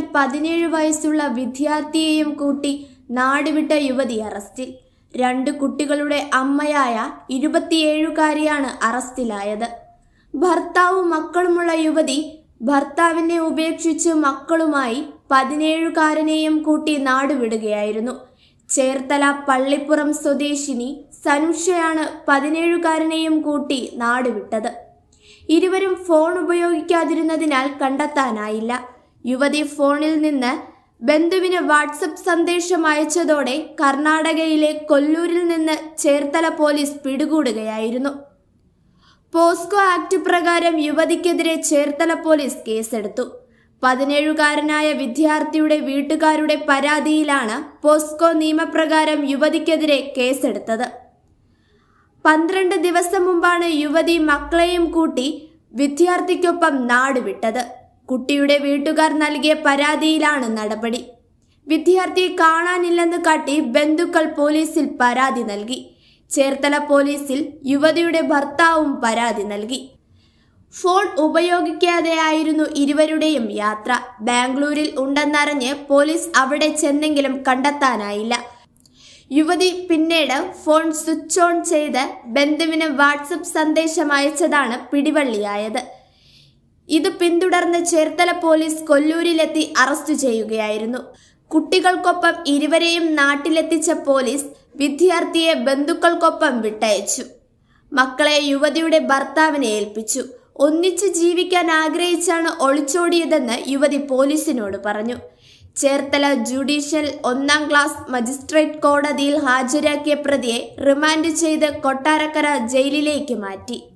പതിനേഴ് വയസ്സുള്ള വിദ്യാർത്ഥിയെയും കൂട്ടി നാടുവിട്ട യുവതി അറസ്റ്റിൽ. രണ്ട് കുട്ടികളുടെ അമ്മയായ ഇരുപത്തിയേഴുകാരിയാണ് അറസ്റ്റിലായത്. ഭർത്താവും മക്കളുമുള്ള യുവതി ഭർത്താവിനെ ഉപേക്ഷിച്ച് മക്കളുമായി പതിനേഴുകാരനെയും കൂട്ടി നാടുവിടുകയായിരുന്നു. ചേർത്തല പള്ളിപ്പുറം സ്വദേശിനി സനുഷയാണ് പതിനേഴുകാരനെയും കൂട്ടി നാടുവിട്ടത്. ഇരുവരും ഫോൺ ഉപയോഗിക്കാതിരുന്നതിനാൽ കണ്ടെത്താനായില്ല. യുവതി ഫോണിൽ നിന്ന് ബന്ധുവിന് വാട്സപ്പ് സന്ദേശം അയച്ചതോടെ കർണാടകയിലെ കൊല്ലൂരിൽ നിന്ന് ചേർത്തല പോലീസ് പിടികൂടുകയായിരുന്നു. പോസ്കോ ആക്ട് പ്രകാരം യുവതിക്കെതിരെ ചേർത്തല പോലീസ് കേസെടുത്തു. പതിനേഴുകാരനായ വിദ്യാർത്ഥിയുടെ വീട്ടുകാരുടെ പരാതിയിലാണ് പോസ്കോ നിയമപ്രകാരം യുവതിക്കെതിരെ കേസെടുത്തത്. പന്ത്രണ്ട് ദിവസം മുമ്പാണ് യുവതി മക്കളെയും കൂട്ടി വിദ്യാർത്ഥിക്കൊപ്പം നാടുവിട്ടത്. കുട്ടിയുടെ വീട്ടുകാർ നൽകിയ പരാതിയിലാണ് നടപടി. വിദ്യാർത്ഥിയെ കാണാനില്ലെന്ന് കാട്ടി ബന്ധുക്കൾ പോലീസിൽ പരാതി നൽകി. ചേർത്തല പോലീസിൽ യുവതിയുടെ ഭർത്താവും പരാതി നൽകി. ഫോൺ ഉപയോഗിക്കാതെയായിരുന്നു ഇരുവരുടെയും യാത്ര. ബാംഗ്ലൂരിൽ ഉണ്ടെന്നറിഞ്ഞ് പോലീസ് അവിടെ ചെന്നെങ്കിലും കണ്ടെത്താനായില്ല. യുവതി പിന്നീട് ഫോൺ സ്വിച്ച് ഓൺ ചെയ്ത് ബന്ധുവിന് വാട്സപ്പ് സന്ദേശം അയച്ചതാണ് പിടിവള്ളിയായത്. ഇത് പിന്തുടർന്ന് ചേർത്തല പോലീസ് കൊല്ലൂരിലെത്തി അറസ്റ്റ് ചെയ്യുകയായിരുന്നു. കുട്ടികൾക്കൊപ്പം ഇരുവരെയും നാട്ടിലെത്തിച്ച പോലീസ് വിദ്യാർത്ഥിയെ ബന്ധുക്കൾക്കൊപ്പം വിട്ടയച്ചു. മക്കളെ യുവതിയുടെ ഭർത്താവിനെ ഏൽപ്പിച്ചു. ഒന്നിച്ച് ജീവിക്കാൻ ആഗ്രഹിച്ചാണ് ഒളിച്ചോടിയതെന്ന് യുവതി പോലീസിനോട് പറഞ്ഞു. ചേർത്തല ജുഡീഷ്യൽ ഒന്നാം ക്ലാസ് മജിസ്ട്രേറ്റ് കോടതിയിൽ ഹാജരാക്കിയ പ്രതിയെ റിമാൻഡ് ചെയ്ത് കൊട്ടാരക്കര ജയിലിലേക്ക് മാറ്റി.